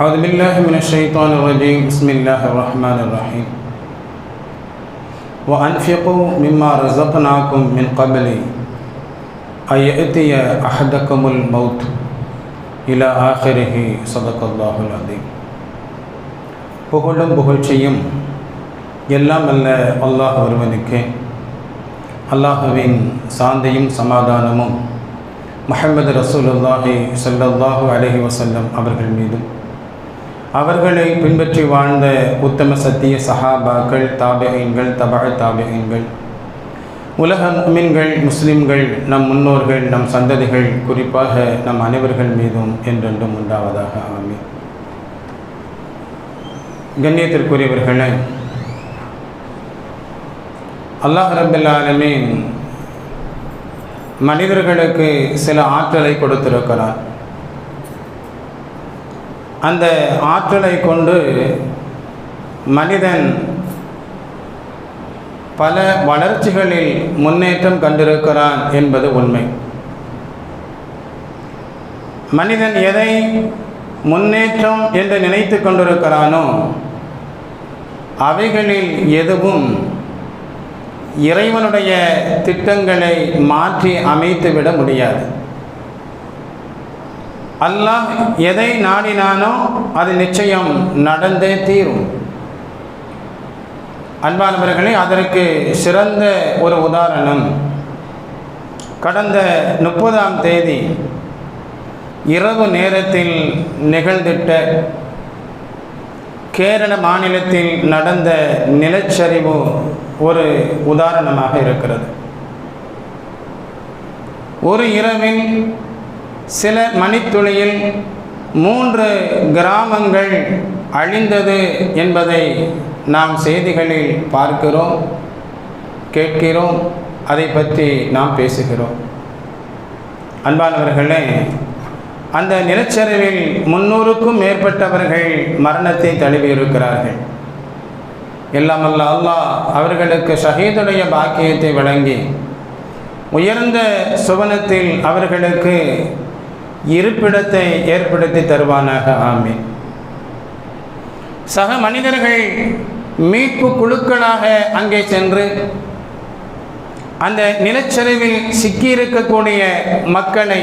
أعوذ بالله من الشيطان الرجيم بسم الله الرحمن الرحيم وأنفقوا مما رزقناكم من قبل أن يأتي أحدكم الموت إلى آخره صدق الله العظيم புகழும் புகழ்ச்சியும் எல்லாம் அல்ல அல்லாஹ் ஒருவனுக்கு அல்லாஹுவின் சாந்தியும் சமாதானமும் முஹம்மது ரசூலுல்லாஹி ஸல்லல்லாஹு அலைஹி வஸல்லம் அவர்கள் மீதும் அவர்களை பின்பற்றி வாழ்ந்த உத்தம சத்திய சஹாபாக்கள் தாபகங்கள் தபக தாபகங்கள் உலக மீன்கள் முஸ்லிம்கள் நம் முன்னோர்கள் நம் சந்ததிகள் குறிப்பாக நம் அனைவர்கள் மீதும் என்றென்றும் உண்டாவதாக ஆமீன். கண்ணியத்திற்குரியவர்களே அல்லாஹ் ரபில் மனிதர்களுக்கு சில ஆற்றலை கொடுத்திருக்கிறார் அந்த ஆற்றலை கொண்டு மனிதன் பல வளர்ச்சிகளில் முன்னேற்றம் கண்டிருக்கிறான் என்பது உண்மை. மனிதன் எதை முன்னேற்றம் என்று நினைத்து கொண்டிருக்கிறானோ அவைகளில் எதுவும் இறைவனுடைய திட்டங்களை மாற்றி அமைத்துவிட முடியாது. அல்லாஹ் எதை நாடினானோ அது நிச்சயம் நடந்தே தீரும். அன்பானவர்களே அதற்கு சிறந்த ஒரு உதாரணம். கடந்த முப்பதாம் தேதி இரவு நேரத்தில் நிகழ்ந்திட்ட கேரள மாநிலத்தில் நடந்த நிலச்சரிவு ஒரு உதாரணமாக இருக்கிறது. ஒரு இரவில் சில மணித்துளியில் மூன்று கிராமங்கள் அழிந்தது என்பதை நாம் செய்திகளில் பார்க்கிறோம் கேட்கிறோம் அதை பற்றி நாம் பேசுகிறோம். அன்பானவர்களே அந்த நிலச்சரிவில் முன்னூறுக்கும் மேற்பட்டவர்கள் மரணத்தை தழுவியிருக்கிறார்கள். எல்லாம் அல்லாஹ் அவர்களுக்கு ஷஹீதுடைய பாக்கியத்தை வழங்கி உயர்ந்த சுவனத்தில் அவர்களுக்கு இருப்பிடத்தை ஏற்படுத்தி தருவானாக ஆமீன். சக மனிதர்கள் மீட்பு குழுக்களாக அங்கே சென்று அந்த நிலச்சரிவில் சிக்கியிருக்கக்கூடிய மக்களை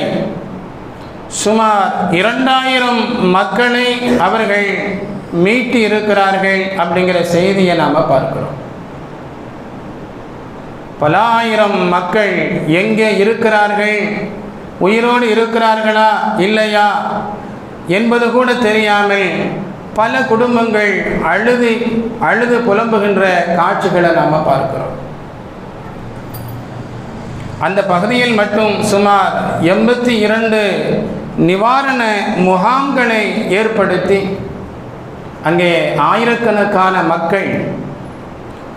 சுமார் இரண்டாயிரம் மக்களை அவர்கள் மீட்டு இருக்கிறார்கள் அப்படிங்கிற செய்தியை நாம் பார்க்கிறோம். பல ஆயிரம் மக்கள் எங்கே இருக்கிறார்கள்? உயிரோடு இருக்கிறார்களா? இல்லையா? என்பது கூட தெரியாமல் பல குடும்பங்கள் அழுது அழுது புலம்புகின்ற காட்சிகளை நாம் பார்க்கிறோம். அந்த பகுதியில் மட்டும் சுமார் எண்பத்தி இரண்டு நிவாரண முகாம்களை ஏற்படுத்தி அங்கே ஆயிரக்கணக்கான மக்கள்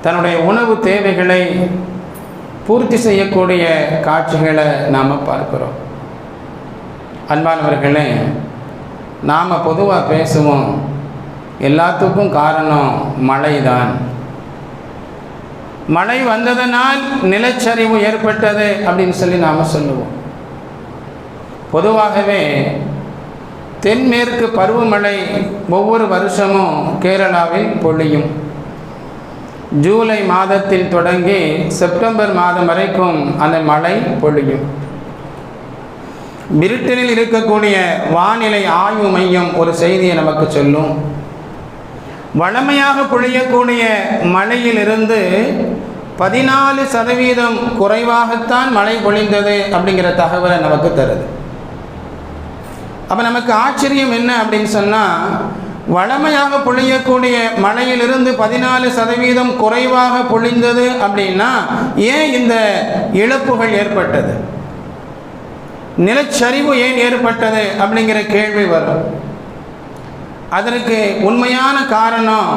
தன்னுடைய உணவு தேவைகளை பூர்த்தி செய்யக்கூடிய காட்சிகளை நாம் பார்க்கிறோம். அன்பானவர்களே நாம் பொதுவாக பேசுவோம் எல்லாத்துக்கும் காரணம் மழை தான் மழை வந்ததனால் நிலச்சரிவு ஏற்பட்டது அப்படின்னு சொல்லி நாம் சொல்லுவோம். பொதுவாகவே தென்மேற்கு பருவமழை ஒவ்வொரு வருஷமும் கேரளாவில் பொழியும். ஜூலை மாதத்தில் தொடங்கி செப்டம்பர் மாதம் வரைக்கும் அந்த மழை பொழியும். பிரிட்டனில் இருக்கக்கூடிய வானிலை ஆய்வு மையம் ஒரு செய்தியை நமக்கு சொல்லும். வழமையாக பொழியக்கூடிய மழையிலிருந்து பதினாலு சதவீதம் குறைவாகத்தான் மழை பொழிந்தது அப்படிங்கிற தகவலை நமக்கு தருது. அப்போ நமக்கு ஆச்சரியம் என்ன அப்படின்னு சொன்னால் வளமையாக பொழியக்கூடிய மழையிலிருந்து பதினாலு சதவீதம் குறைவாக பொழிந்தது அப்படின்னா ஏன் இந்த இழப்புகள் ஏற்பட்டது? நிலச்சரிவு ஏன் ஏற்பட்டது அப்படிங்கிற கேள்வி வரும். அதற்கு உண்மையான காரணம்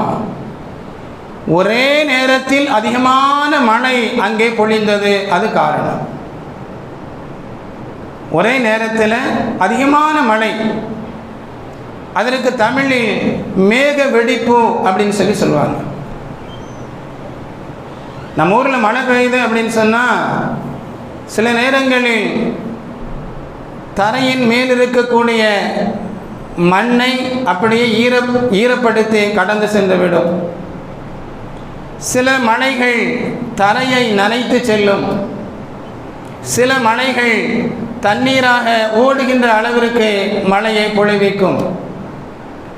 ஒரே நேரத்தில் அதிகமான மழை அங்கே பொழிந்தது அது காரணம். ஒரே நேரத்தில் அதிகமான மழை அதற்கு தமிழில் மேக வெடிப்பு அப்படின்னு சொல்லி சொல்லுவாங்க. நம்ம ஊரில் மழை பெய்யுது அப்படின்னு சொன்னால் சில நேரங்களில் தரையின் மேல் இருக்கக்கூடிய மண்ணை அப்படியே ஈர ஈரப்படுத்தி கடந்து சென்றுவிடும். சில மலைகள் தரையை நனைத்து செல்லும். சில மலைகள் தண்ணீராக ஓடுகின்ற அளவிற்கு மழையை பொழிவிக்கும்.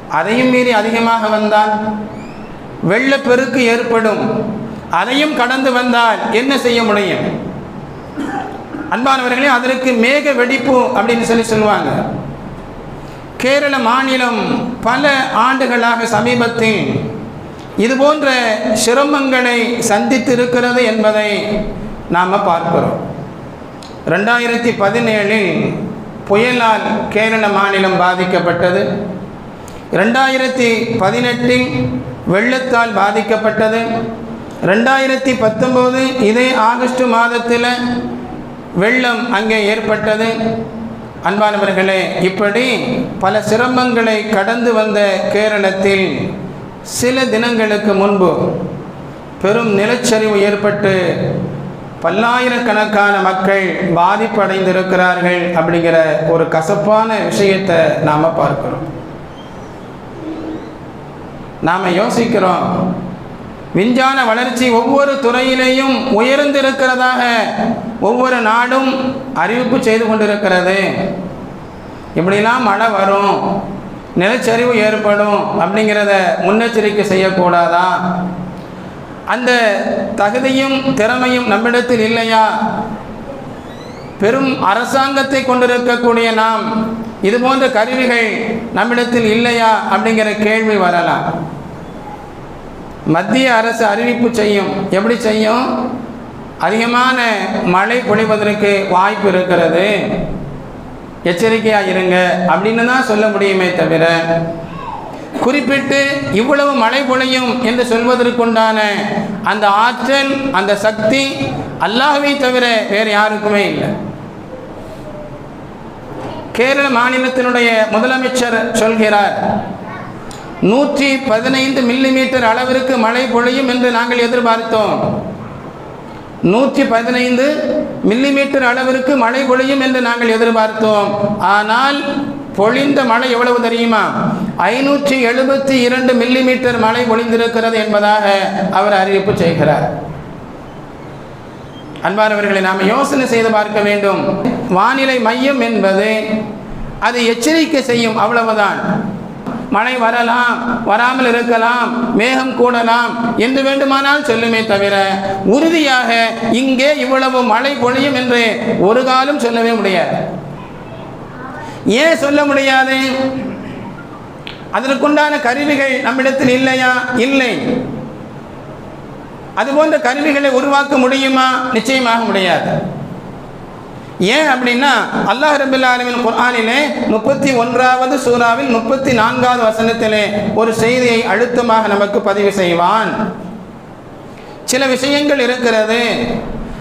அதையும் மீறி அதிகமாக வந்தால் வெள்ளப்பெருக்கு ஏற்படும். அதையும் கடந்து வந்தால் என்ன செய்ய முடியும்? அன்பானவர்களே அதற்கு மேக வெடிப்பு அப்படின்னு சொல்லி சொல்லுவாங்க. கேரள மாநிலம் பல ஆண்டுகளாக சமீபத்தில் இது போன்ற சிரமங்களை சந்தித்து இருக்கிறது என்பதை நாம் பார்க்கிறோம். ரெண்டாயிரத்தி பதினேழில் புயலால் கேரள மாநிலம் பாதிக்கப்பட்டது. ரெண்டாயிரத்தி பதினெட்டில் வெள்ளத்தால் பாதிக்கப்பட்டது. ரெண்டாயிரத்தி பத்தொம்போது இதே ஆகஸ்ட் மாதத்தில் வெள்ளம் அங்கே ஏற்பட்டது. அன்பானவர்களே இப்படி பல சிரமங்களை கடந்து வந்த கேரளத்தில் சில தினங்களுக்கு முன்பு பெரும் நிலச்சரிவு ஏற்பட்டு பல்லாயிரக்கணக்கான மக்கள் பாதிப்படைந்திருக்கிறார்கள் அப்படிங்கிற ஒரு கசப்பான விஷயத்தை நாம் பார்க்கிறோம். நாம் யோசிக்கிறோம் விஞ்ஞான வளர்ச்சி ஒவ்வொரு துறையிலேயும் உயர்ந்திருக்கிறதாக ஒவ்வொரு நாடும் அறிவிப்பு செய்து கொண்டிருக்கிறது. இப்படிலாம் மழை வரும். நிலச்சரிவு ஏற்படும் அப்படிங்கிறத முன்னெச்சரிக்கை செய்யக்கூடாதா? அந்த தகுதியும் திறமையும் நம்மிடத்தில் இல்லையா? பெரும் அரசாங்கத்தை கொண்டிருக்கக்கூடிய நாம் இது போன்ற கருவிகள் நம்மிடத்தில் இல்லையா? அப்படிங்கிற கேள்வி வரலாம். மத்திய அரசு அறிவிப்பு செய்யும். எப்படி செய்யும்? அதிகமான மழை பொழிவதற்கு வாய்ப்பு இருக்கிறது. எச்சரிக்கையாக இருங்க அப்படின்னு தான் சொல்ல முடியுமே தவிர குறிப்பிட்டு இவ்வளவு மழை பொழியும் என்று சொல்வதற்குண்டான அந்த ஆற்றல் அந்த சக்தி அல்லாஹுவை தவிர வேறு யாருக்குமே இல்லை. கேரள மாநிலத்தினுடைய முதலமைச்சர் சொல்கிறார் நூற்றி பதினைந்து மில்லிமீட்டர் அளவிற்கு மழை பொழியும் என்று நாங்கள் எதிர்பார்த்தோம். நூற்றி பதினைந்து மில்லிமீட்டர் அளவிற்கு மழை பொழியும் என்று நாங்கள் எதிர்பார்த்தோம். ஆனால் பொழிந்த மழை எவ்வளவு தெரியுமா? ஐநூற்றி எழுபத்தி இரண்டு மில்லிமீட்டர் மழை பொழிந்திருக்கிறது என்பதாக அவர் அறிவிப்பு செய்கிறார். அன்பானவர்களை நாம் யோசனை செய்து பார்க்க வேண்டும். வானிலை மையம் என்பது அது எச்சரிக்கை செய்யும் அவ்வளவுதான். மழை வரலாம் வராமல் இருக்கலாம் மேகம் கூடலாம் என்று வேண்டுமானால் சொல்லுமே தவிர உறுதியாக இங்கே இவ்வளவு மழை பொழியும் என்று ஒரு காலம் சொல்லவே முடியாது. ஏன் சொல்ல முடியாது? அதற்குண்டான கருவிகள் நம்மிடத்தில் இல்லையா? இல்லை. அதுபோன்ற கருவிகளை உருவாக்க முடியுமா? நிச்சயமாக முடியாது. ஏன் அப்படின்னா அல்லாஹ் ரபுல்லா ஆலமின் குர்ஆனிலே முப்பத்தி ஒன்றாவது சூறாவில் முப்பத்தி நான்காவது வசனத்திலே ஒரு செய்தியை அழுத்தமாக நமக்கு பதிவு செய்வான். சில விஷயங்கள் இருக்கிறது.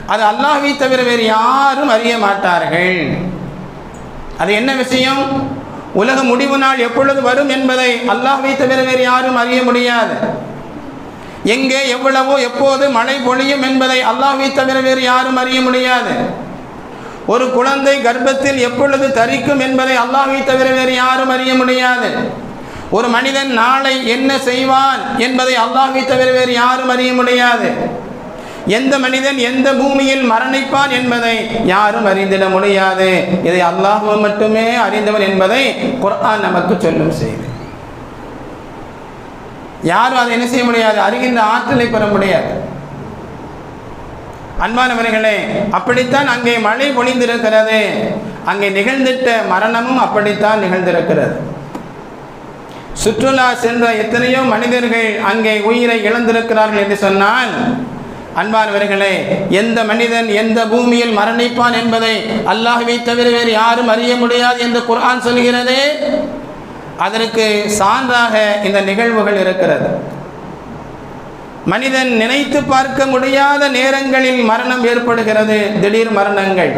அது அல்லாஹை தவிர வேறு யாரும் அறிய மாட்டார்கள். அது என்ன விஷயம்? உலக முடிவு நாள் எப்பொழுது வரும் என்பதை அல்லாஹை தவிர வேறு யாரும் அறிய முடியாது. எங்கே எவ்வளவோ எப்போது மழை பொழியும் என்பதை அல்லாஹை தவிர வேறு யாரும் அறிய முடியாது. ஒரு குழந்தை கர்ப்பத்தில் எப்பொழுது தரிக்கும் என்பதை அல்லாஹை தவிர வேறு யாரும் அறிய முடியாது. ஒரு மனிதன் நாளை என்ன செய்வான் என்பதை அல்லாஹை தவிர வேறு யாரும் அறிய முடியாது. எந்த மனிதன் எந்த பூமியில் மரணிப்பான் என்பதை யாரும் அறிந்திட முடியாது. இதை அல்லாஹ் மட்டுமே அறிந்தவன் என்பதை குர்ஆன் நமக்கு சொல்லும் செய்தி. யாரும் அதை என்ன செய்ய முடியாது? அறிகின்ற ஆற்றலை பெற முடியாது. அன்பானவர்களே அப்படித்தான் அங்கே மழை பொழிந்திருக்கிறது. அங்கே நிகழ்ந்திட்ட மரணமும் அப்படித்தான் நிகழ்ந்திருக்கிறது. சுற்றுலா சென்ற எத்தனையோ மனிதர்கள் அங்கே உயிரை இழந்திருக்கிறார்கள் என்று சொன்னால் அன்பானவர்களே எந்த மனிதன் எந்த பூமியில் மரணிப்பான் என்பதை அல்லாஹுவை தவிர வேறு யாரும் அறிய முடியாது என்று குர்ஆன் சொல்கிறது அதற்கு சான்றாக இந்த நிகழ்வுகள் இருக்கிறது. மனிதன் நினைத்து பார்க்க முடியாத நேரங்களில் மரணம் ஏற்படுகிறது. திடீர் மரணங்கள்.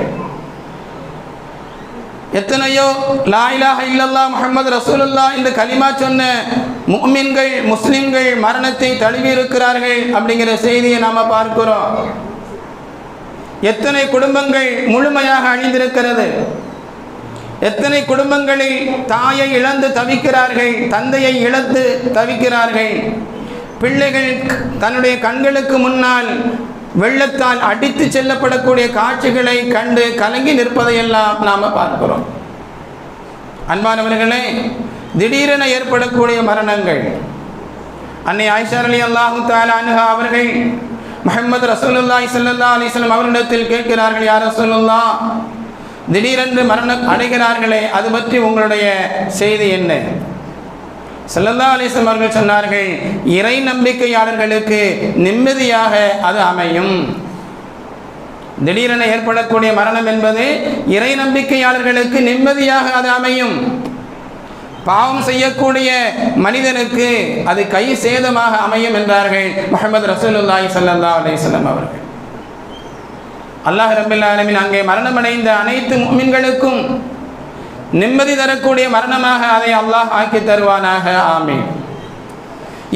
எத்தனையோ லா இல்லல்லா முஹம்மது ரசூலுல்லா இந்த கலிமா சொன்ன முஃமின்கள் முஸ்லிம்கள் மரணத்தை தழுவி இருக்கிறார்கள் அப்படிங்கிற செய்தியை நாம் பார்க்கிறோம். எத்தனை குடும்பங்கள் முழுமையாக அழிந்திருக்கிறது. எத்தனை குடும்பங்களில் தாயை இழந்து தவிக்கிறார்கள் தந்தையை இழந்து தவிக்கிறார்கள். பிள்ளைகள் தன்னுடைய கண்களுக்கு முன்னால் வெள்ளத்தால் அடித்து செல்லப்படக்கூடிய காட்சிகளை கண்டு கலங்கி நிற்பதையெல்லாம் நாம் பார்க்கிறோம். அன்பானவர்களே திடீரென ஏற்படக்கூடிய மரணங்கள். அன்னை ஆயிஷா அலி அல்லாஹு தாலா அனுஹா அவர்கள் முஹம்மது ரசூலுல்லாஹி ஸல்லல்லாஹு அலிஸ்லாம் அவரிடத்தில் கேட்கிறார்கள் யார் ரசூலுல்லா திடீரென்று மரணம் அடைகிறார்களே அது பற்றி உங்களுடைய செய்தி என்ன? செல்லல்லா அலிசம் அவர்கள் சொன்னார்கள் இறை நம்பிக்கையாளர்களுக்கு நிம்மதியாக அது அமையும். திடீரென ஏற்படக்கூடிய மரணம் என்பது இறை நம்பிக்கையாளர்களுக்கு நிம்மதியாக அது அமையும். பாவம் செய்யக்கூடிய மனிதனுக்கு அது கை சேதமாக அமையும் என்றார்கள் முகமது ரசூலுல்லாஹி சல்லா அலிஸ்லாம் அவர்கள். அல்லாஹ் ரபில் அங்கே மரணமடைந்த அனைத்து மீன்களுக்கும் நிம்மதி தரக்கூடிய மரணமாக அதை அல்லாஹ் ஆக்கி தருவானாக ஆமே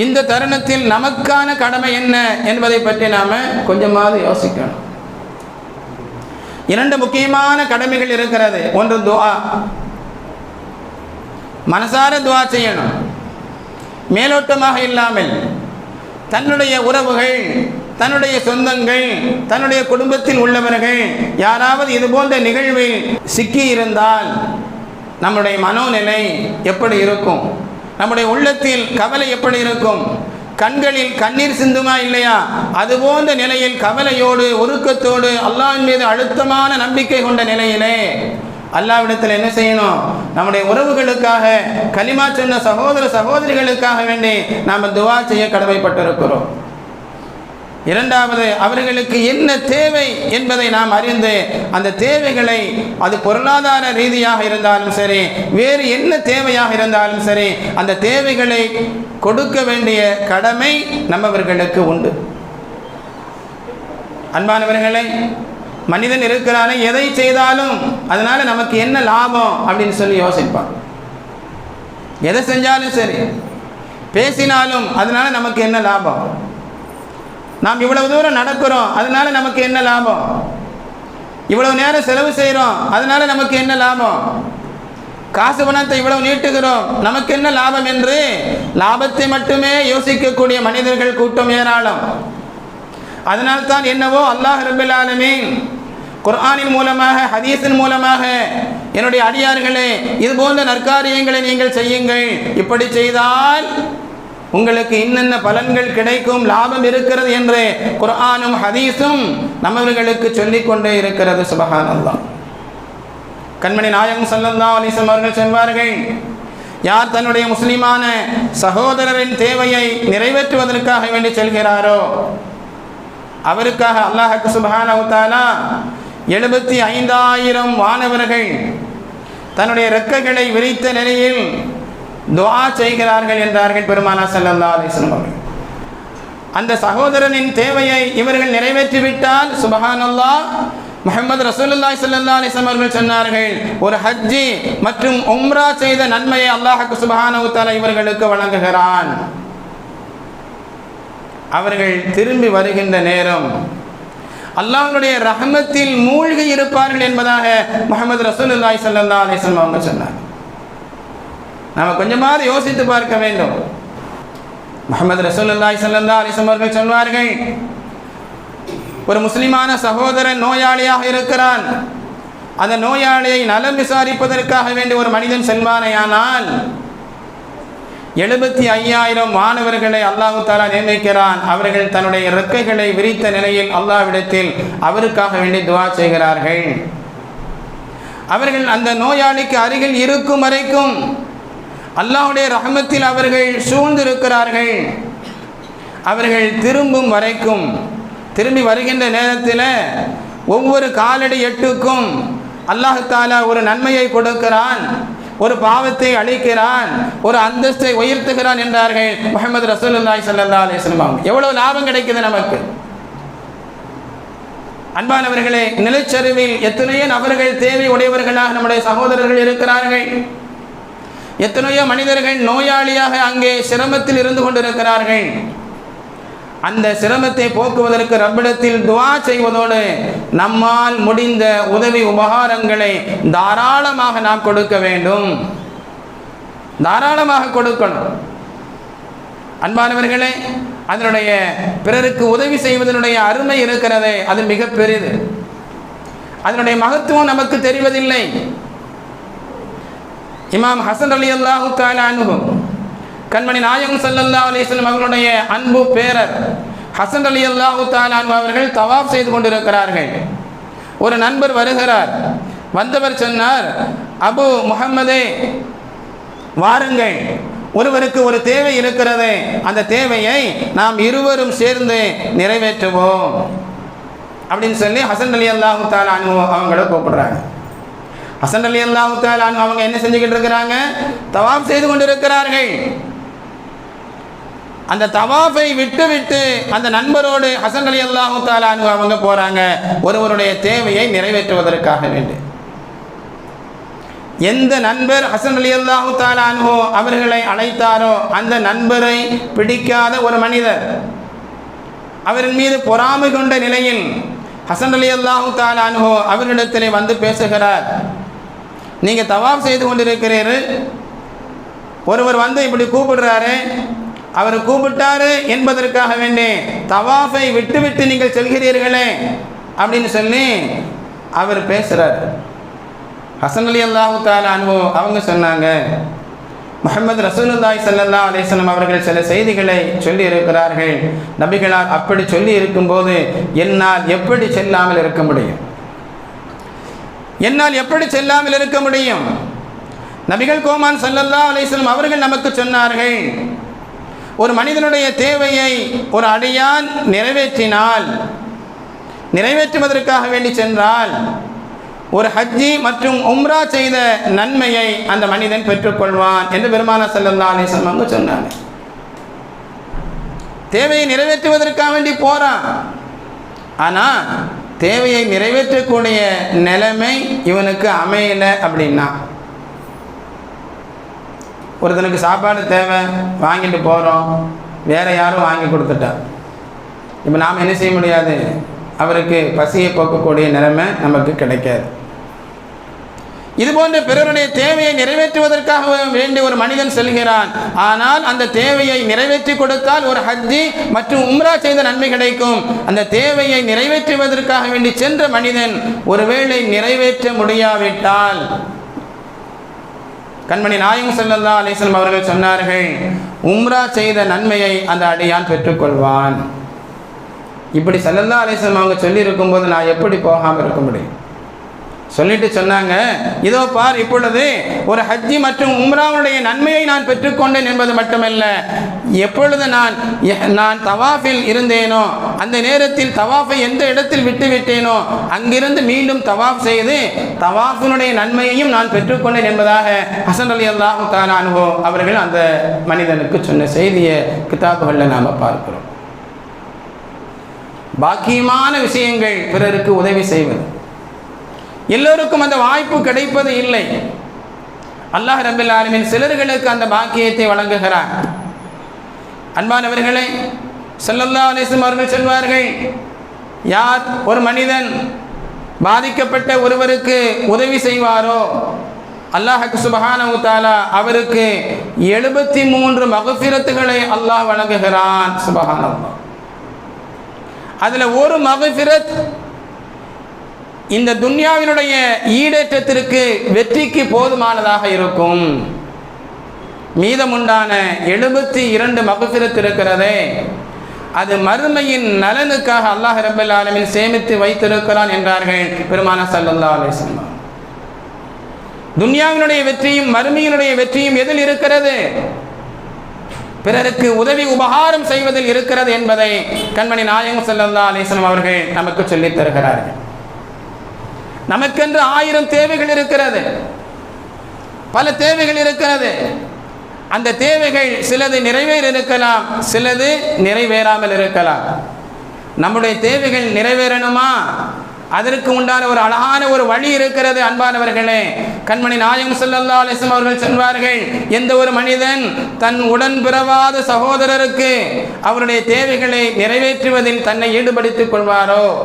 இந்த தருணத்தில் நமக்கான கடமை என்ன என்பதை பற்றி நாம் கொஞ்சமாவது யோசிக்கணும். இரண்டு முக்கியமான கடமைகள் இருக்கிறது. ஒன்று துவா மனசார துவா செய்யணும். மேலோட்டமாக இல்லாமல் தன்னுடைய உறவுகள் தன்னுடைய சொந்தங்கள் தன்னுடைய குடும்பத்தில் உள்ளவர்கள் யாராவது இது போன்ற நிகழ்வில் சிக்கி இருந்தால் நம்முடைய மனோநிலை எப்படி இருக்கும்? நம்முடைய உள்ளத்தில் கவலை எப்படி இருக்கும்? கண்களில் கண்ணீர் சிந்துமா இல்லையா? அது போன்ற நிலையில் கவலையோடு ஒருக்கத்தோடு அல்லாஹின் மீது அழுத்தமான நம்பிக்கை கொண்ட நிலையிலே அல்லாவிடத்தில் என்ன செய்யணும்? நம்முடைய உறவுகளுக்காக களிமா சொன்ன சகோதர சகோதரிகளுக்காக வேண்டி நாம் துவா செய்ய கடமைப்பட்டிருக்கிறோம். இரண்டாவது அவர்களுக்கு என்ன தேவை என்பதை நாம் அறிந்து அந்த தேவைகளை அது பொருளாதார ரீதியாக இருந்தாலும் சரி வேறு என்ன தேவையாக இருந்தாலும் சரி அந்த தேவைகளை கொடுக்க வேண்டிய கடமை நம்மவர்களுக்கு உண்டு. அன்பானவர்களை மனிதன் இருக்கிறானே எதை செய்தாலும் அதனால நமக்கு என்ன லாபம் அப்படின்னு சொல்லி யோசிப்பான். எதை செஞ்சாலும் சரி பேசினாலும் அதனால நமக்கு என்ன லாபம்? நாம் இவ்வளவு தூரம் நடக்கிறோம் அதனால நமக்கு என்ன லாபம்? இவ்வளவு நேரம் செலவு செய்கிறோம் அதனால நமக்கு என்ன லாபம்? காசு பணத்தை இவ்வளவு நீட்டுகிறோம் நமக்கு என்ன லாபம் என்று? லாபத்தை மட்டுமே யோசிக்கக்கூடிய மனிதர்கள் கூட்டம் ஏராளம். அதனால்தான் என்னவோ அல்லாஹ் ரபில் குர்ஆனின் மூலமாக ஹதீஸின் மூலமாக என்னுடைய அடியார்களே இது போன்ற நற்காரியங்களை நீங்கள் செய்யுங்கள். இப்படி செய்தால் உங்களுக்கு இன்னென்ன பலன்கள் கிடைக்கும் லாபம் இருக்கிறது என்று குர்ஆனும் ஹதீஸும் நம்மவர்களுக்கு சொல்லிக் கொண்டே இருக்கிறது சுபஹான் கண்மணி நாயகம் சல்லல்லா அலிசம் அவர்கள் சொல்வார்கள் யார் தன்னுடைய முஸ்லிமான சகோதரரின் தேவையை நிறைவேற்றுவதற்காக வேண்டி செல்கிறாரோ அவருக்காக அல்லாஹக்கு சுபஹானவுத்தாலா எழுபத்தி ஐந்தாயிரம் வானவர்கள் தன்னுடைய ரெக்கைகளை விரித்த நிலையில் துவா செய்கிறார்கள் என்றார்கள் பெருமானா சல்லல்லா அலிஸ்லம் அவர்கள். அந்த சகோதரனின் தேவையை இவர்கள் நிறைவேற்றிவிட்டால் சுபஹானல்லா முகமது ரசூலுல்லாய் சல்லா அலிஸ்லாம் அவர்கள் சொன்னார்கள் ஒரு ஹஜ்ஜி மற்றும் உம்ரா செய்த நன்மையை அல்லாஹக்கு சுப்ஹானஹு இவர்களுக்கு வழங்குகிறான். அவர்கள் திரும்பி வருகின்ற நேரம் அல்லாஹனுடைய ரஹமத்தில் மூழ்கி இருப்பார்கள் என்பதாக முகமது ரசூலுல்லாஹி ஸல்லல்லாஹு அலைஹி வஸல்லம் அவங்க சொன்னார் நம்ம கொஞ்சமாவது யோசித்து பார்க்க வேண்டும். முகமது ரசூல்லாய் சல்லா அலிசம் அவர்கள் சொல்வார்கள் ஒரு முஸ்லிமான சகோதரன் நோயாளியாக இருக்கிறான். அந்த நோயாளியை நலம் விசாரிப்பதற்காக வேண்டிய ஒரு மனிதன் செல்வானையானால் எழுபத்தி ஐயாயிரம் மாணவர்களை அல்லாஹு தாலா நியமிக்கிறான். அவர்கள் தன்னுடைய இறக்கைகளை விரித்த நிலையில் அல்லாவிடத்தில் அவருக்காக வேண்டி துவா செய்கிறார்கள். அவர்கள் அந்த நோயாளிக்கு அருகில் இருக்கும் வரைக்கும் அல்லாஹுடைய ரஹமத்தில் அவர்கள் சூழ்ந்திருக்கிறார்கள். அவர்கள் திரும்பும் வரைக்கும் திரும்பி வருகின்ற நேரத்தில் ஒவ்வொரு காலடி எட்டுக்கும் அல்லாஹாலா ஒரு நன்மையை கொடுக்கிறான் ஒரு பாவத்தை அழிக்கிறான் ஒரு அந்தஸ்தை உயர்த்துகிறான் என்றார்கள் முகமது ரசூலுல்லாஹி சல்லா அலிஸ்லாம் அவங்க எவ்வளவு லாபம் கிடைக்குது நமக்கு? அன்பானவர்களே நிலச்சரிவில் எத்தனையோ நபர்கள் தேவை உடையவர்களாக நம்முடைய சகோதரர்கள் இருக்கிறார்கள். எத்தனையோ மனிதர்கள் நோயாளியாக அங்கே சிரமத்தில் இருந்து கொண்டிருக்கிறார்கள். அந்த சிரமத்தை போக்குவதற்கு ரப்பிடத்தில் துவா செய்வதோடு நம்மால் முடிந்த உதவி உபகாரங்களை தாராளமாக நாம் கொடுக்க வேண்டும். தாராளமாக கொடுக்கணும். அன்பானவர்களே அதனுடைய பிறருக்கு உதவி செய்வதனுடைய அருமை இருக்கிறதே அது மிக பெரிது அதனுடைய மகத்துவம் நமக்கு தெரிவதில்லை. இமாம் ஹசன் அலி அல்லாஹு தாலா அனுபவம் கண்மணி நாயகம் சல்லல்லா அலிஸ்லம் அவர்களுடைய அன்பு பேரர் ஹசன் அலி அல்லாஹு அன்பு அவர்கள் தவாப் செய்து கொண்டிருக்கிறார்கள். ஒரு நண்பர் வருகிறார். வந்தவர் சொன்னார் அபு முகம்மதே வாருங்கள். ஒருவருக்கு ஒரு தேவை இருக்கிறது. அந்த தேவையை நாம் இருவரும் சேர்ந்து நிறைவேற்றுவோம். அப்படின்னு சொல்லி ஹசன் அலி அல்லாஹு தாலானு அவங்கள கூப்பிடுறாங்க. ஹசன் அலி அல்லாஹு அவங்க என்ன செஞ்சுக்கிட்டு இருக்கிறாங்க? தவாப் செய்து கொண்டிருக்கிறார்கள். அந்த தவாஃபை விட்டு விட்டு அந்த நண்பரோடு ஹசன் அலி அல்லாஹு தாலானு அவங்க போகிறாங்க ஒருவருடைய தேவையை நிறைவேற்றுவதற்காக வேண்டும் எந்த நண்பர் ஹசன் அலி அல்லாஹு தாலானு அவர்களை அழைத்தாரோ அந்த நண்பரை பிடிக்காத ஒரு மனிதர் அவரின் மீது பொறாமை கொண்ட நிலையில் ஹசன் அலி அல்லாஹு தாலானு அவரிடத்திலே வந்து பேசுகிறார். நீங்கள் தவாப் செய்து கொண்டிருக்கிறீர்கள். ஒருவர் வந்து இப்படி கூப்பிடுறாரு. அவர் கூப்பிட்டாரு என்பதற்காக வேண்டி தவாஃபை விட்டுவிட்டு நீங்கள் செல்கிறீர்களே அப்படின்னு சொல்லி அவர் பேசுகிறார் ஹசன் அலி அல்லாஹுக்கான தாலானு அவங்க சொன்னாங்க. முகமது ரசூலுல்லாய் சல்லல்லா அலிஸ்லாம் அவர்கள் சில செய்திகளை சொல்லி இருக்கிறார்கள் நபிகளார் அப்படி சொல்லி இருக்கும்போது என்னால் எப்படி செல்லாமல் இருக்க முடியும்? என்னால் எப்படி செல்லாமல் இருக்க முடியும்? நபிகள் கோமான் சல்லல்லா அலிஸ்லம் அவர்கள் நமக்கு சொன்னார்கள் ஒரு மனிதனுடைய தேவையை ஒரு அடியான் நிறைவேற்றினால் நிறைவேற்றுவதற்காக வேண்டி சென்றால் ஒரு ஹஜ்ஜி மற்றும் உம்ரா செய்த நன்மையை அந்த மனிதன் பெற்றுக்கொள்வான் என்று பெருமான செல்லல்லா அலிஸ்லம் அவங்க சொன்னாங்க. தேவையை நிறைவேற்றுவதற்காக வேண்டி போகிறான் ஆனால் தேவையை நிறைவேற்றக்கூடிய நிலைமை இவனுக்கு அமையலை அப்படின்னா. ஒருத்தனுக்கு சாப்பாடு தேவை வாங்கிட்டு போகிறோம் வேறு யாரும் வாங்கி கொடுத்துட்டா. இப்போ நாம் என்ன செய்ய முடியாது? அவருக்கு பசியை போக்கக்கூடிய நிலைமை நமக்கு கிடைக்காது. இது போன்ற பிறருடைய தேவையை நிறைவேற்றுவதற்காக வேண்டி ஒரு மனிதன் செல்கிறான். ஆனால் அந்த தேவையை நிறைவேற்றி கொடுத்தால் ஒரு ஹஜ்ஜி மற்றும் உம்ரா செய்த நன்மை கிடைக்கும். அந்த தேவையை நிறைவேற்றுவதற்காக வேண்டி சென்ற மனிதன் ஒருவேளை நிறைவேற்ற முடியாவிட்டால். கண்மணி நாயகம் செல்லல்லா அலிஸ்லம் அவர்கள் சொன்னார்கள் உம்ரா செய்த நன்மையை அந்த அடியான் பெற்றுக்கொள்வான். இப்படி செல்லல்லா அலிஸ்லம் அவங்க சொல்லியிருக்கும் போது நான் எப்படி போகாமல் இருக்க முடியும்? சொல்லிட்டு சொன்னாங்க இதோ பார் இப்பொழுது ஒரு ஹஜ்ஜி மற்றும் உம்ராவுடைய நன்மையை நான் பெற்றுக்கொண்டேன் என்பது மட்டுமல்ல. எப்பொழுது நான் நான் தவாஃபில் இருந்தேனோ அந்த நேரத்தில் தவாஃபை எந்த இடத்தில் விட்டு விட்டேனோ அங்கிருந்து மீண்டும் தவாஃப் செய்து தவாஃபினுடைய நன்மையையும் நான் பெற்றுக்கொண்டேன் என்பதாக ஹசன் அலி அல்லாஹு தாலானுவோ அவர்கள் அந்த மனிதனுக்கு சொன்ன செய்தியை கிதாபுகளில் நாம் பார்க்கிறோம். பாக்கியமான விஷயங்கள் பிறருக்கு உதவி செய்வது. எல்லோருக்கும் அந்த வாய்ப்பு கிடைப்பது இல்லை. அல்லாஹ் ரபில் ஆலமின் சிலர்களுக்கு அந்த பாக்கியத்தை வழங்குகிறார் அன்பானவர்களே செல்லல்லா அலிஸ்லம் அவர்கள் சொல்வார்கள் யார் ஒரு மனிதன் பாதிக்கப்பட்ட ஒருவருக்கு உதவி செய்வாரோ அல்லாஹக்கு சுபஹானவு தாலா அவருக்கு எழுபத்தி மூன்று மகஃபிரத்துகளை அல்லாஹ் வழங்குகிறான் சுபஹானவா அதில் ஒரு மகஃபிரத் இந்த துன்யாவினுடைய ஈடேற்றத்திற்கு வெற்றிக்கு போதுமானதாக இருக்கும். மீதமுண்டான எழுபத்தி இரண்டு மகபிரத் இருக்கிறதே. அது மறுமையின் நலனுக்காக அல்லாஹ் ரபுல் ஆலமின் சேமித்து வைத்திருக்கிறான் என்றார்கள் பெருமான சல்லல்லா அலிஸ்லாம் துன்யாவினுடைய வெற்றியும் மறுமையினுடைய வெற்றியும் எதில் இருக்கிறது? பிறருக்கு உதவி உபகாரம் செய்வதில் இருக்கிறது என்பதை கண்மணி நாயகம் செல்லல்லா அலிஸ்லாம் அவர்கள் நமக்கு சொல்லித் தருகிறார்கள். நமக்கென்று ஆயிரம் தேவைகள் இருக்கிறது. பல தேவைகள் இருக்கிறது. அந்த தேவைகள் சிலது நிறைவேற இருக்கலாம் சிலது நிறைவேறாமல் இருக்கலாம். நம்முடைய தேவைகள் நிறைவேறணுமா? அதற்கு உண்டான ஒரு அழகான ஒரு வழி இருக்கிறது அன்பானவர்களே. கண்மணி நாயகம் செல்லல்லா அலைஹி அவர்கள் சொல்வார்கள் எந்த ஒரு மனிதன் தன் உடன் பிறவாத சகோதரருக்கு அவருடைய தேவைகளை நிறைவேற்றுவதில் தன்னை ஈடுபடுத்திக் கொள்வாரோ?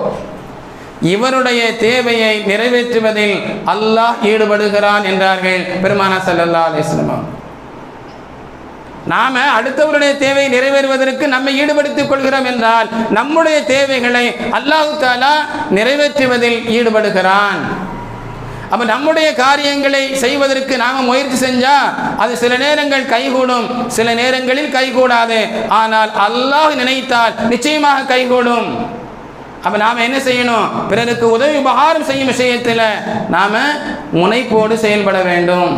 இவருடைய தேவையை நிறைவேற்றுவதில் அல்லாஹ் ஈடுபடுகிறான் என்றார்கள் பெருமானா சல்லல்லா அலைஹி நாம அடுத்தவருடைய தேவையை நிறைவேறுவதற்கு நம்மை ஈடுபடுத்திக் கொள்கிறோம் என்றால் நம்முடைய தேவைகளை அல்லாஹு தாலா நிறைவேற்றுவதில் ஈடுபடுகிறான். அப்ப நம்முடைய காரியங்களை செய்வதற்கு நாம முயற்சி செஞ்சா அது சில நேரங்கள் கைகூடும் சில நேரங்களில் கைகூடாது. ஆனால் அல்லாஹ் நினைத்தால் நிச்சயமாக கைகூடும். அப்ப நாம என்ன செய்யணும்? பிறருக்கு உதவி உபகாரம் செய்யும் விஷயத்தில் நாம முனைப்போடு செயல்பட வேண்டும்.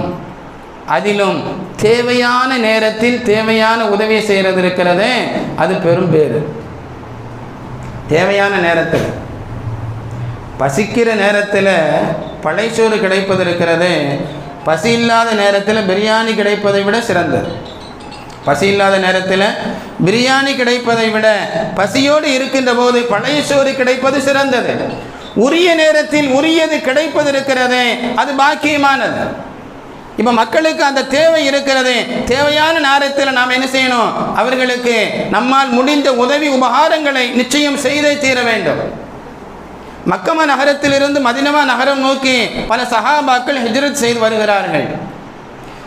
அதிலும் தேவையான நேரத்தில் தேவையான உதவியை செய்கிறது இருக்கிறது அது பெரும் பேரு தேவையான நேரத்தில். பசிக்கிற நேரத்தில் பழைச்சோறு கிடைப்பது இருக்கிறது பசி இல்லாத நேரத்தில் பிரியாணி கிடைப்பதை விட சிறந்தது. பசி இல்லாத நேரத்தில் பிரியாணி கிடைப்பதை விட பசியோடு இருக்கின்ற போது பழைய சோறு கிடைப்பது சிறந்தது. உரிய நேரத்தில் உரியது கிடைப்பது இருக்கிறதே அது பாக்கியமானது. இப்போ மக்களுக்கு அந்த தேவை இருக்கிறது தேவையான நேரத்தில் நாம் என்ன செய்யணும்? அவர்களுக்கு நம்மால் முடிந்த உதவி உபகாரங்களை நிச்சயம் செய்தே தீர வேண்டும். மக்கமா நகரத்திலிருந்து மதினமா நகரம் நோக்கி பல சஹாபாக்கள் ஹிஜ்ரத் செய்து வருகிறார்கள்.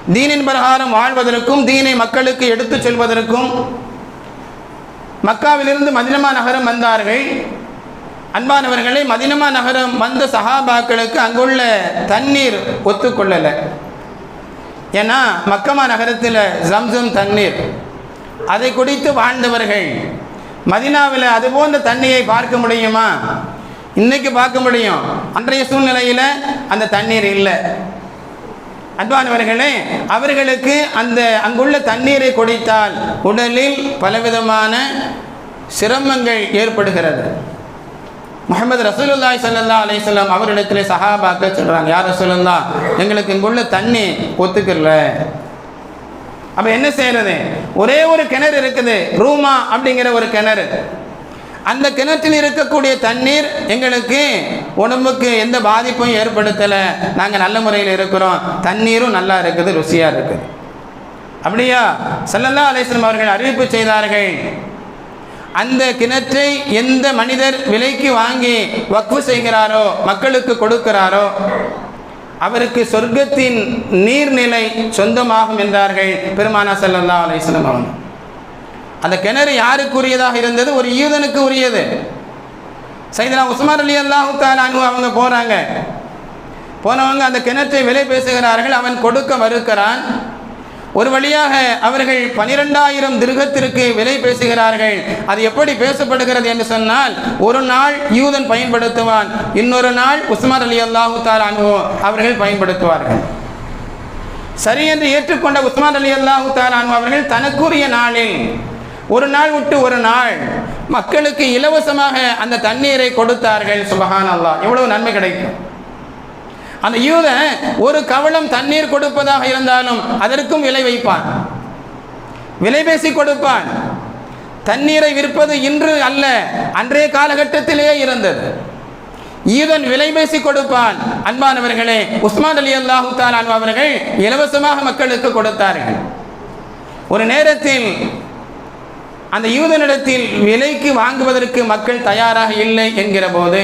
தீனின் பிரகாரம் வாழ்வதற்கும் தீனை மக்களுக்கு எடுத்துச் செல்வதற்கும் மக்காவிலிருந்து மதினமா நகரம் வந்தார்கள். அன்பானவர்களே மதினமா நகரம் வந்த சஹாபாக்களுக்கு அங்குள்ள தண்ணீர் ஒத்துக்கொள்ளலை. ஏன்னா மக்கமா நகரத்தில் ஜம்சம் தண்ணீர். அதை குடித்து வாழ்ந்தவர்கள். மதினாவில் அது போன்ற தண்ணியை பார்க்க முடியுமா? இன்னைக்கு பார்க்க முடியும். அன்றைய சூழ்நிலையில் அந்த தண்ணீர் இல்லை. அன்பானவர்களே அவர்களுக்கு அந்த அங்குள்ள தண்ணீரை குடித்தால் உடலில் பலவிதமான சிரமங்கள் ஏற்படுகிறது. முகமது ரசூலுல்லாய் சல்லா அலிஸ்லாம் அவரிடத்துல சஹாபாக்கள் சொல்கிறாங்க யார் ரசூலுல்லா எங்களுக்கு இங்குள்ள தண்ணி ஒத்துக்கல. அப்போ என்ன செய்யறது? ஒரே ஒரு கிணறு இருக்குது ரூமா அப்படிங்கிற ஒரு கிணறு. அந்த கிணற்றில் இருக்கக்கூடிய தண்ணீர் எங்களுக்கு உடம்புக்கு எந்த பாதிப்பும் ஏற்படுத்தலை. நாங்கள் நல்ல முறையில் இருக்கிறோம். தண்ணீரும் நல்லா இருக்குது ருசியாக இருக்குது. அப்படியா? சல்லல்லா அலிஸ்லாம் அவர்கள் அறிவிப்பு செய்தார்கள். அந்த கிணற்றை எந்த மனிதர் விலைக்கு வாங்கி வக்ஃபு செய்கிறாரோ மக்களுக்கு கொடுக்கிறாரோ அவருக்கு சொர்க்கத்தின் நீர்நிலை சொந்தமாகும் என்றார்கள் பெருமானா சல்லல்லா அலிஸ்லாம் அவர்கள். அந்த கிணறு யாருக்குரியதாக இருந்தது? ஒரு யூதனுக்கு உரியது சைதனா உஸ்மான் அலி அல்லாஹு தாலு அவங்க போகிறாங்க போனவங்க அந்த கிணற்றை விலை பேசுகிறார்கள் அவன் கொடுக்க மறுக்கிறான். ஒரு வழியாக அவர்கள் பனிரெண்டாயிரம் திருகத்திற்கு விலை பேசுகிறார்கள். அது எப்படி பேசப்படுகிறது என்று சொன்னால் ஒரு நாள் யூதன் பயன்படுத்துவான் இன்னொரு நாள் உஸ்மான் அலி அல்லாஹு தாலானு அவர்கள் பயன்படுத்துவார்கள். சரி என்று ஏற்றுக்கொண்ட உஸ்மான் அலி அல்லாஹு தாலானு அவர்கள் தனக்குரிய நாளில் ஒரு நாள் விட்டு ஒரு நாள் மக்களுக்கு இலவசமாக அந்த தண்ணீரை கொடுத்தார்கள். சுபஹான் அல்லாஹ் எவ்வளவு நன்மை கிடைக்கும். அந்த யூதன் ஒரு கவளம் தண்ணீர் கொடுப்பதாக இருந்தாலும் அதற்கும் விலை வைப்பான். விலை பேசி கொடுப்பான். தண்ணீரை விற்பது இன்று அல்ல அன்றைய காலகட்டத்திலேயே இருந்தது. ஈதன் விலை பேசி கொடுப்பான். அன்பானவர்களே உஸ்மான் அலி அல்லாஹு தாலான் அவர்கள் இலவசமாக மக்களுக்கு கொடுத்தார்கள். ஒரு நேரத்தில் அந்த யூதனிடத்தில் விலைக்கு வாங்குவதற்கு மக்கள் தயாராக இல்லை என்கிற போது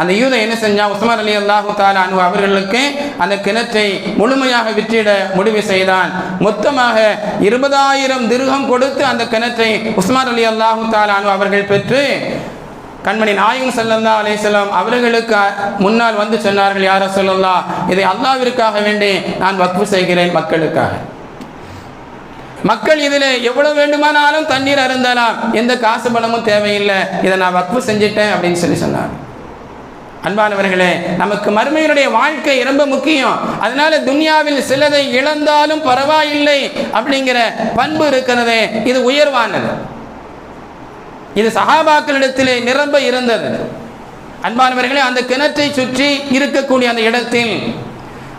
அந்த யூதன் என்ன செஞ்சா உஸ்மான் அலி அல்லாஹு தாலா அனு அவர்களுக்கு அந்த கிணற்றை முழுமையாக விற்றிட முடிவு செய்தான். மொத்தமாக இருபதாயிரம் திருகம் கொடுத்து அந்த கிணற்றை உஸ்மான் அலி அல்லாஹு தாலா அனு அவர்கள் பெற்று கண்மணி நாயகம் சல்லல்லா அலிஸ்லாம் அவர்களுக்கு முன்னால் வந்து சொன்னார்கள் யார சொல்லல்லா இதை அல்லாவிற்காக வேண்டி நான் வக்ஃபு செய்கிறேன் மக்களுக்காக. மக்கள் இதில் எவ்வளவு வேண்டுமானாலும் தண்ணீர் அருந்தலாம். எந்த காசு பணமும் தேவையில்லை. இதை நான் வக்ஃபு செஞ்சிட்டேன் அப்படின்னு சொல்லி சொன்னார். அன்பானவர்களே நமக்கு மறுமையினுடைய வாழ்க்கை ரொம்ப முக்கியம். அதனால துன்யாவில் சிலதை இழந்தாலும் பரவாயில்லை அப்படிங்கிற பண்பு இருக்கிறதே இது உயர்வானது. இது சகாபாக்களிடத்திலே நிரம்ப இருந்தது. அன்பானவர்களே அந்த கிணற்றை சுற்றி இருக்கக்கூடிய அந்த இடத்தில்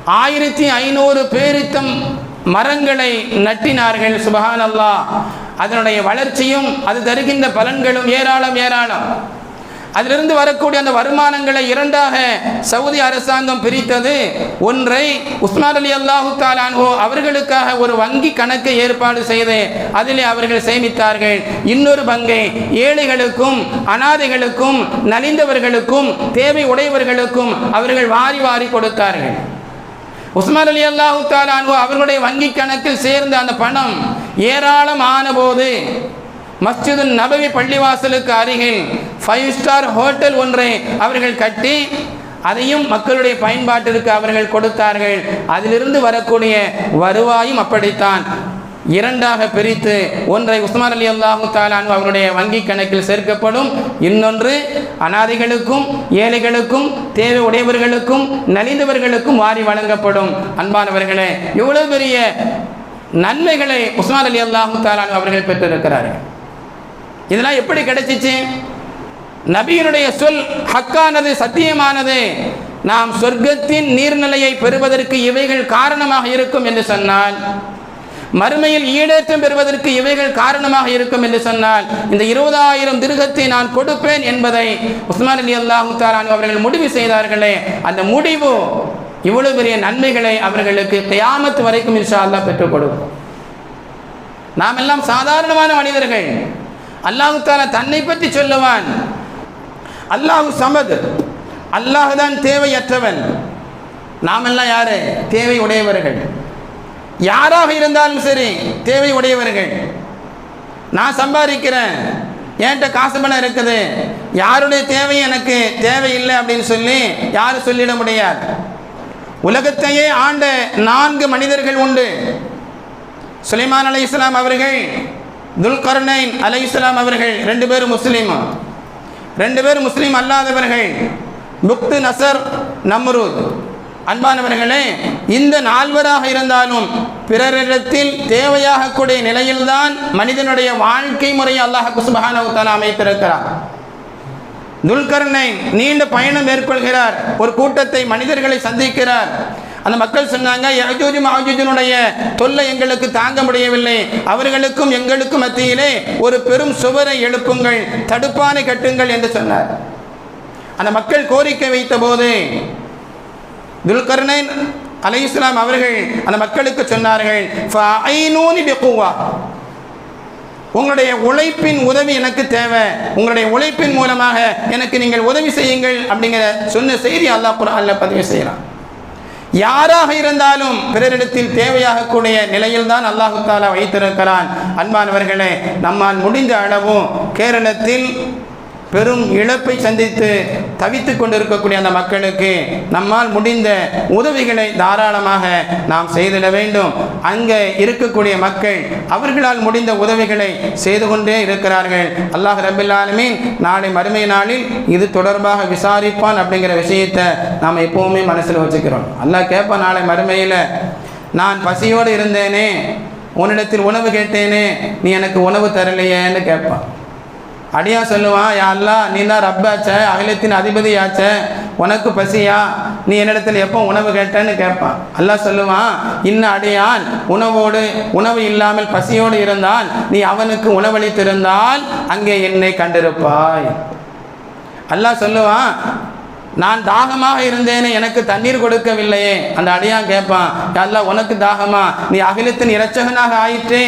ஆயிரத்தி ஐநூறு பேரித்தம் மரங்களை நட்டினார்கள் சுபஹான் அல்லாஹ் அதனுடைய வளர்ச்சியும் அது தருகின்ற பலன்களும் ஏராளம் ஏராளம். அதிலிருந்து வரக்கூடிய அந்த வருமானங்களை இரண்டாக சவுதி அரசாங்கம் பிரித்தது. ஒன்றை உஸ்மான் அலி அல்லாஹு தாலான்ஹோ அவர்களுக்காக ஒரு வங்கி கணக்கை ஏற்பாடு செய்து அதிலே அவர்கள் சேமித்தார்கள். இன்னொரு பங்கை ஏழைகளுக்கும் அனாதைகளுக்கும் நலிந்தவர்களுக்கும் தேவை உடையவர்களுக்கும் அவர்கள் வாரி வாரி கொடுத்தார்கள். உஸ்மான் அலி அல்லாஹு தாலான்ஹோ அவர்களுடைய வங்கி கணக்கில் சேர்ந்த அந்த பணம் ஏராளம் ஆனபோது மஸ்ஜிது நபவி பள்ளிவாசலுக்கு அருகில் ஃபைவ் ஸ்டார் ஹோட்டல் ஒன்றை அவர்கள் கட்டி அதையும் மக்களுடைய பயன்பாட்டிற்கு அவர்கள் கொடுத்தார்கள். அதிலிருந்து வரக்கூடிய வருவாயும் அப்படித்தான். இரண்டாக பிரித்து ஒன்றை உஸ்மான் அலி அல்லாஹு தாலான் அவருடைய வங்கி கணக்கில் சேர்க்கப்படும். இன்னொன்று அனாதைகளுக்கும் ஏழைகளுக்கும் தேவை உடையவர்களுக்கும் நலிந்தவர்களுக்கும் வாரி வழங்கப்படும். அன்பானவர்களே எவ்வளவு பெரிய நன்மைகளை உஸ்மான் அலி அல்லாஹு தாலான் அவர்கள் பெற்றிருக்கிறார்கள். இதெல்லாம் எப்படி கிடைச்சிச்சு? நபியினுடைய சொல் ஹக்கானது சத்தியமானது. நாம் சொர்க்கத்தின் நீர்நிலையை பெறுவதற்கு இவைகள் காரணமாக இருக்கும் என்று சொன்னால் மறுமையில் ஈடேற்றம் பெறுவதற்கு இவைகள் காரணமாக இருக்கும் என்று சொன்னால் இந்த இருபதாயிரம் திருகத்தை நான் கொடுப்பேன் என்பதை உஸ்மான் அலி அல்லாஹு தாலான் அவர்கள் முடிவு செய்தார்களே. அந்த முடிவு இவ்வளவு பெரிய நன்மைகளை அவர்களுக்கு கியாமத்து வரைக்கும் இன்ஷா அல்லாஹ் பெற்றுக் கொடுக்கும் நாம் எல்லாம் சாதாரணமான மனிதர்கள். அல்லாஹு தாலா தன்னை பற்றி சொல்லுவான் அல்லாஹு சமது அல்லாஹுதான் தேவையற்றவன். நாமெல்லாம் யாரு? தேவை உடையவர்கள். யாராக இருந்தாலும் சரி தேவை உடையவர்கள். நான் சம்பாதிக்கிறேன். என்கிட்ட காசு பணம் இருக்குது. யாருடைய தேவை எனக்கு தேவையில்லை அப்படின்னு சொல்லி யாரும் சொல்லிட முடியாது? உலகத்தையே ஆண்ட நான்கு மனிதர்கள் உண்டு. சுலைமான் அலை இஸ்லாம் அவர்கள் துல்கர்னைன் அலை இஸ்லாம் அவர்கள் ரெண்டு பேரும் முஸ்லீம். ரெண்டு பேரும் முஸ்லீம் அல்லாதவர்கள். புக்து நசர் நம்ரூத். அன்பானவர்களே இந்த நால்வராக இருந்தாலும் பிறரிடத்தில் தேவையாக கூடிய நிலையில்தான் மனிதனுடைய வாழ்க்கை முறையை அல்லாஹ் குசுபகான அமைத்திருக்கிறார். துல்கர்ணை நீண்ட பயணம் மேற்கொள்கிறார். ஒரு கூட்டத்தை மனிதர்களை சந்திக்கிறார். அந்த மக்கள் சொன்னாங்க யஜூஜ் மாஜூஜனுடைய தொல்லை எங்களுக்கு தாங்க முடியவில்லை. அவர்களுக்கும் எங்களுக்கும் மத்தியிலே ஒரு பெரும் சுவரை எழுப்புங்கள் தடுப்பானை கட்டுங்கள் என்று சொன்னார். அந்த மக்கள் கோரிக்கை வைத்த போது துல்கர்னைன் அலை இஸ்லாம் அவர்கள் அந்த மக்களுக்கு சொன்னார்கள் உங்களுடைய உழைப்பின் உதவி எனக்கு தேவை. உங்களுடைய உழைப்பின் மூலமாக எனக்கு நீங்கள் உதவி செய்யுங்கள் அப்படிங்கிற சொன்ன செய்தி அல்லாஹ் குர்ஆன்ல பதிவு செய்கிறான். யாராக இருந்தாலும் பிறரிடத்தில் தேவையாகக்கூடிய நிலையில்தான் அல்லாஹு தாலா வைத்திருக்கிறான். அன்பானவர்களே நம்மால் முடிந்த அளவும் கேரளத்தில் பெரும் இழப்பை சந்தித்து தவித்துக் கொண்டிருக்கக்கூடிய அந்த மக்களுக்கு நம்மால் முடிந்த உதவிகளை தாராளமாக நாம் செய்திட வேண்டும். அங்கே இருக்கக்கூடிய மக்கள் அவர்களால் முடிந்த உதவிகளை செய்து கொண்டே இருக்கிறார்கள். அல்லாஹ் ரபில் நாளை மறுமை நாளில் இது தொடர்பாக விசாரிப்பான் அப்படிங்கிற விஷயத்தை நாம் எப்பவுமே மனசில் வச்சுக்கிறோம். அல்லாஹ் கேட்பான் நாளை மறுமையில் நான் பசியோடு இருந்தேனே உன்னிடத்தில் உணவு கேட்டேனே நீ எனக்கு உணவு தரலையேன்னு கேட்பான். அடியா சொல்லுவான் யா நீ தான் ரப்பாச்ச அகிலத்தின் அதிபதியாச்ச உனக்கு பசியா? நீ என்னிடத்தில் எப்போ உணவு கேட்டேன்னு கேட்பான். அல்லாஹ் சொல்லுவான் இன்ன அடியான் உணவோடு உணவு இல்லாமல் பசியோடு இருந்தால் நீ அவனுக்கு உணவளித்திருந்தால் அங்கே என்னை கண்டிருப்பாய். அல்லாஹ் சொல்லுவான் நான் தாகமாக இருந்தேனே எனக்கு தண்ணீர் கொடுக்கவில்லையே. அந்த அடியான் கேட்பான் அல்ல உனக்கு தாகமா? நீ அகிலத்தின் இரட்சகனாக ஆயிற்றே.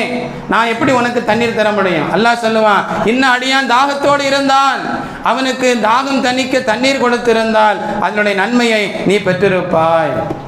நான் எப்படி உனக்கு தண்ணீர் தர முடியும்? அல்லாஹ் சொல்லுவான் இன்னும் அடியான் தாகத்தோடு இருந்தான். அவனுக்கு தாகம் தணிக்க தண்ணீர் கொடுத்திருந்தால் அதனுடைய நன்மையை நீ பெற்றிருப்பாய்.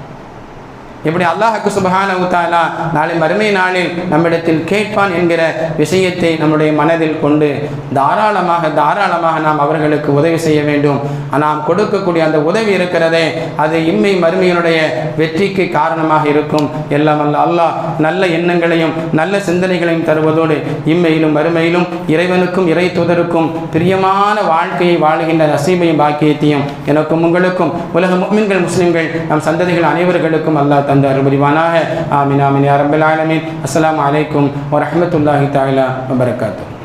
இப்படி அல்லாஹுக்கு சுபஹான உத்தாலா நாளை மறுமை நாளில் நம்மிடத்தில் கேட்பான் என்கிற விஷயத்தை நம்முடைய மனதில் கொண்டு தாராளமாக தாராளமாக நாம் அவர்களுக்கு உதவி செய்ய வேண்டும். நாம் கொடுக்கக்கூடிய அந்த உதவி இருக்கிறதே அது இம்மை மறுமையினுடைய வெற்றிக்கு காரணமாக இருக்கும். எல்லாம் அல்ல அல்லாஹ் நல்ல எண்ணங்களையும் நல்ல சிந்தனைகளையும் தருவதோடு இம்மையிலும் மறுமையிலும் இறைவனுக்கும் இறை தூதருக்கும் பிரியமான வாழ்க்கையை வாழுகின்ற நசீபையும் பாக்கியத்தையும் எனக்கும் உங்களுக்கும் உலக முக்மின்கள் முஸ்லிம்கள் நம் சந்ததிகள் அனைவர்களுக்கும் அல்லாஹ் தந்த دار المجمانہ ہے آمین آمین یا رب العالمین السلام علیکم ورحمۃ اللہ تعالی وبرکاتہ